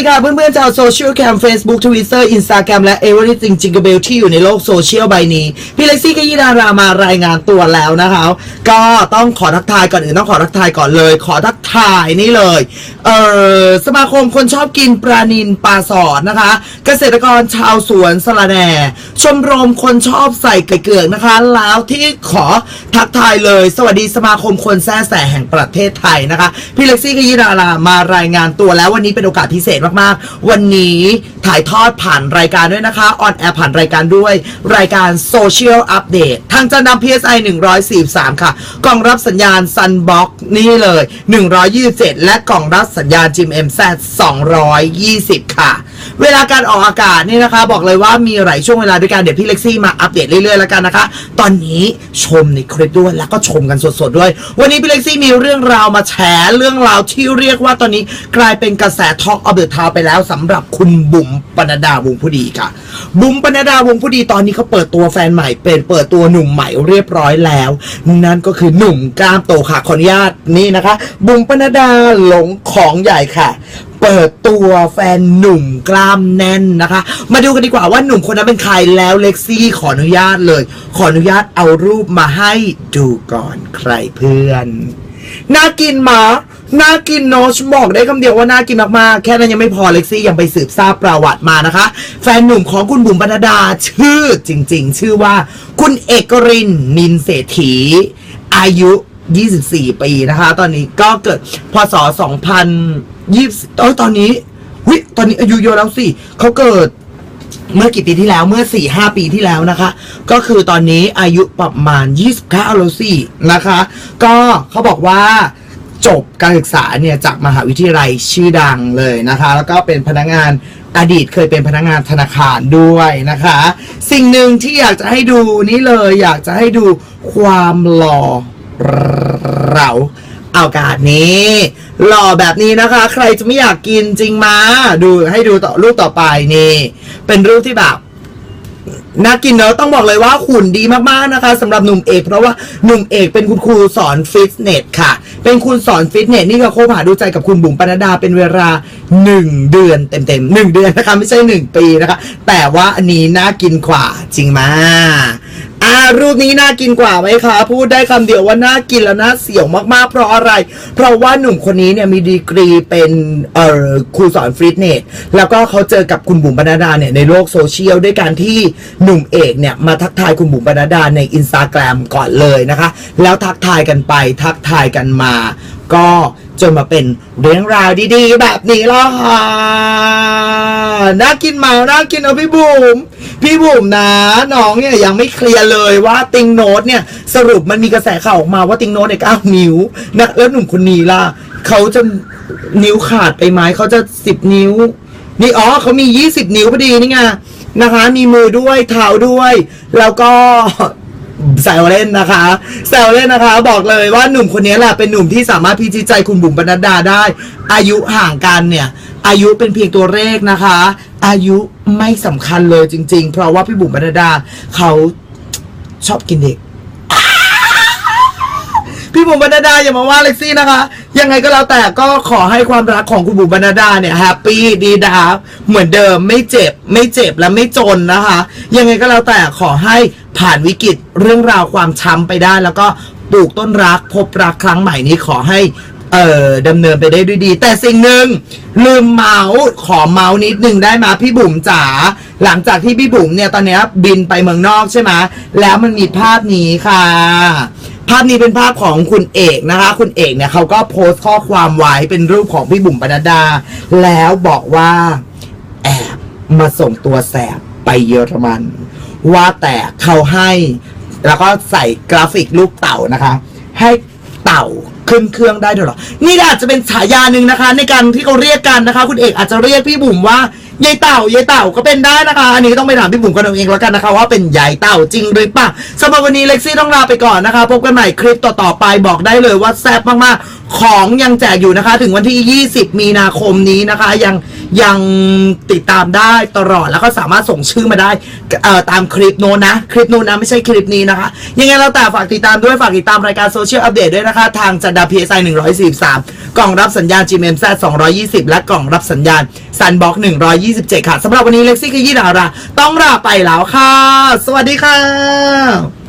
ดีค่ะเพื่อนๆชาวโซเชียลแคม Facebook Twitter Instagram และ Everything Jingle Bell ที่อยู่ในโลกโซเชียลใบนี้ พี่เล็กซี่กยีดารามารายงานตัวแล้วนะคะ ก็ต้องขอทักทายก่อนอื่นต้องขอทักทายก่อนเลย ขอทักทายนี่เลยเออสมาคมคนชอบกินปลานินปลาสอดนะคะ เกษตรกรชาวสวนสละแหน่ชมรมคนชอบใส่ไก่เกลือกนะคะ แล้วที่ขอทักทายเลย สวัสดีสมาคมคนแซ่แสแห่งประเทศไทยนะคะ พี่เล็กซี่กยีดารามารายงานตัวแล้ววันนี้เป็นโอกาสพิเศษมากๆ วันนี้ถ่ายทอดผ่านรายการด้วยนะคะ ออนแอร์ผ่านรายการด้วย รายการโซเชียลอัปเดตทางจันดำ PSI 143 ค่ะ กล่องรับสัญญาณ Sunbox นี่เลย 127 และกล่องรับสัญญาณ Jim MZ 220 ค่ะ เวลาการออกอากาศนี่นะคะ บอกเลยว่ามีหลายช่วงเวลาด้วยกันเดี๋ยวพี่เล็กซี่มาอัปเดตเรื่อยๆแล้วกันนะคะ ตอนนี้ชมในคลิปด้วยแล้วก็ชมกันสดๆด้วย วันนี้พี่เล็กซี่มีเรื่องราวมาแชร์เรื่องราวที่เรียกว่าตอนนี้กลายเป็นกระแสท็อ l อ of the Town ไปแล้วสำหรับคุณบุ๋มปนดาวงผู้ดีค่ะ บุ๋มปนดาวงผู้ดีตอนนี้เขาเปิดตัวแฟนใหม่ เป็นเปิดตัวหนุ่มใหม่เรียบร้อยแล้ว นั่นก็คือหนุ่มกล้ามโตค่ะขออนุญาตนี่นะคะ บุ๋มปนดาหลงของใหญ่ค่ะเปิดตัวแฟนหนุ่มกล้ามแน่นนะคะ มาดูกันดีกว่าว่าหนุ่มคนนั้นเป็นใครแล้วเล็กซี่ขออนุญาตเลย ขออนุญาตเอารูปมาให้ดูก่อนใครเพื่อน น่ากินมาน่ากินโนชบอกได้คำเดียวว่าน่ากินมากๆ แค่นั้นยังไม่พอเล็กซี่ยังไปสืบทราบประวัติมานะคะ แฟนหนุ่มของคุณบุ๋มบรรดาชื่อจริง ๆ ชื่อว่า คุณเอกรินนินเศรษฐี อายุ 24 ปีนะคะ ตอนนี้ก็เกิดพศ 2020เอ้ยตอนนี้วิตอนนี้อายุเยอะแล้วสิเขาเกิด เมื่อกี่ปีที่แล้วเมื่อ4ี่ห้าปีที่แล้วนะคะ ก็คือตอนนี้อายุประมาณ 29แล้วสินะคะ ก็เขาบอกว่าจบการศึกษาเนี่ยจากมหาวิทยาลัยชื่อดังเลยนะคะ แล้วก็เป็นพนักงานอดีตเคยเป็นพนักงานธนาคารด้วยนะคะ สิ่งหนึ่งที่อยากจะให้ดูนี่เลย อยากจะให้ดูความหล่อเรา เอาการนี้หล่อแบบนี้นะคะ ใครจะไม่อยากกินจริงมาดูให้ดูต่อรูปต่อไปนี่ เป็นรูปที่แบบน่ากินเนอะต้องบอกเลยว่าหุ่นดีมากๆนะคะสำหรับหนุ่มเอก เพราะว่าหนุ่มเอกเป็นคุณครูสอนฟิตเนสค่ะ เป็นคุณสอนฟิตเนสนี่ก็โคบหาดูใจกับคุณบุ๋มปนดดาเป็นเวลาหนึ่งเดือนเต็มๆหนึ่งเดือนนะคะ ไม่ใช่หนึ่งปีนะคะ แต่ว่าอันนี้น่ากินกว่าจริงมา อ่ารูปนี้น่ากินกว่าไหมคะ พูดได้คำเดียวว่าน่ากินแล้วน่าเสี่ยวมากๆ เพราะอะไร เพราะว่าหนุ่มคนนี้เนี่ยมีดีกรีเป็นเอ่อครูสอนฟิตเนสแล้วก็เขาเจอกับคุณบุ๋มปนัดดาเนี่ยในโลกโซเชียลด้วยการที่หนุ่มเอกเนี่ยมาทักทายคุณบุ๋มปนัดดาในอินสตาแกรมก่อนเลยนะคะ แล้วทักทายกันไปทักทายกันมา ก็จนมาเป็นเรื่องราวดีๆ แบบนี้แล้วค่ะน่ากินเมาน่ากินเอาพี่บุ๋ม พี่บุ๋มนะน้องเนี่ยยังไม่เคลียร์เลยว่าติงโนตเนี่ยสรุปมันมีกระแสข่าวออกมาว่าติงโนตเนี่ยเก้านิ้วนะแล้วหนุ่มคนนี้ล่ะเขาจะนิ้วขาดไปไหมเขาจะสิบนิ้ว นี่อ๋อเขามียี่สิบนิ้วพอดีนี่ไงนะคะ มีมือด้วยเท้าด้วย แล้วก็แซวเล่นนะคะแซวเล่นนะคะ บอกเลยว่าหนุ่มคนนี้แหละเป็นหนุ่มที่สามารถพิจิตใจคุณบุ๋มปนัดดาได้ อายุห่างกันเนี่ย อายุเป็นเพียงตัวเลขนะคะ อายุ ไม่สำคัญเลยจริง ๆ เพราะว่าพี่บุ๋มปนัดา เขาชอบกินเด็ก พี่บุ๋มบรรดาอย่ามาว่าเล็กซี่นะคะ ยังไงก็แล้วแต่ก็ขอให้ความรักของคุณบุ๋มบรรดาเนี่ยแฮปปี้ดีดาเหมือนเดิมไม่เจ็บ ไม่เจ็บและไม่จนนะคะ ยังไงก็แล้วแต่ขอให้ผ่านวิกฤตเรื่องราวความช้ำไปได้ แล้วก็ปลูกต้นรักพบรักครั้งใหม่นี้ขอให้ เอ่อดำเนินไปได้ด้วยดี แต่สิ่งหนึ่งลืมเมาส์ขอเมาส์นิดนึงได้มาพี่บุ๋มจ๋าหลังจากที่พี่บุ๋มเนี่ยตอนเนี้ยบินไปเมืองนอกใช่ไหมแล้วมันมีภาพนี้ค่ะ ภาพนี้เป็นภาพของคุณเอกนะคะ คุณเอกเนี่ยเขาก็โพสต์ข้อความไว้เป็นรูปของพี่บุ๋มปนัดดา แล้วบอกว่าแอบมาส่งตัวแสบไปเยอรมัน ว่าแต่เขาให้ แล้วก็ใส่กราฟิกรูปเต่านะคะ ให้เต่า ขึ้นเครื่องได้ด้วยเหรอ นี่อาจจะเป็นฉายาหนึ่งนะคะ ในการที่เขาเรียกกันนะคะ คุณเอกอาจจะเรียกพี่บุ๋มว่ายายเต่ายายเต่าก็เป็นได้นะคะ อันนี้ต้องไปถามพี่บุ๋มกันเอาเองแล้วกันนะคะว่าเป็นยายเต่าจริงหรือเปล่าสำหรับวันนี้เล็กซี่ต้องลาไปก่อนนะคะ พบกันใหม่คลิปต่อๆไปบอกได้เลยว่าแซ่บมากๆ ของยังแจกอยู่นะคะ ถึงวันที่ 20 มีนาคมนี้นะคะ ยังยังติดตามได้ตลอดแล้วก็สามารถส่งชื่อมาได้เอ่อตามคลิปโน้นนะ คลิปโน้นนะ ไม่ใช่คลิปนี้นะคะ ยังไงเราแต่ฝากติดตามด้วย ฝากติดตามรายการโซเชียลอัปเดตด้วยนะคะ ทางจันดา PSI 143กล่องรับสัญญาณ GMZ 220 และกล่องรับสัญญาณ Sunbox 127 ค่ะสำหรับวันนี้เล็กซี่ขยี้ดารา ต้องลาไปแล้วค่ะ สวัสดีค่ะ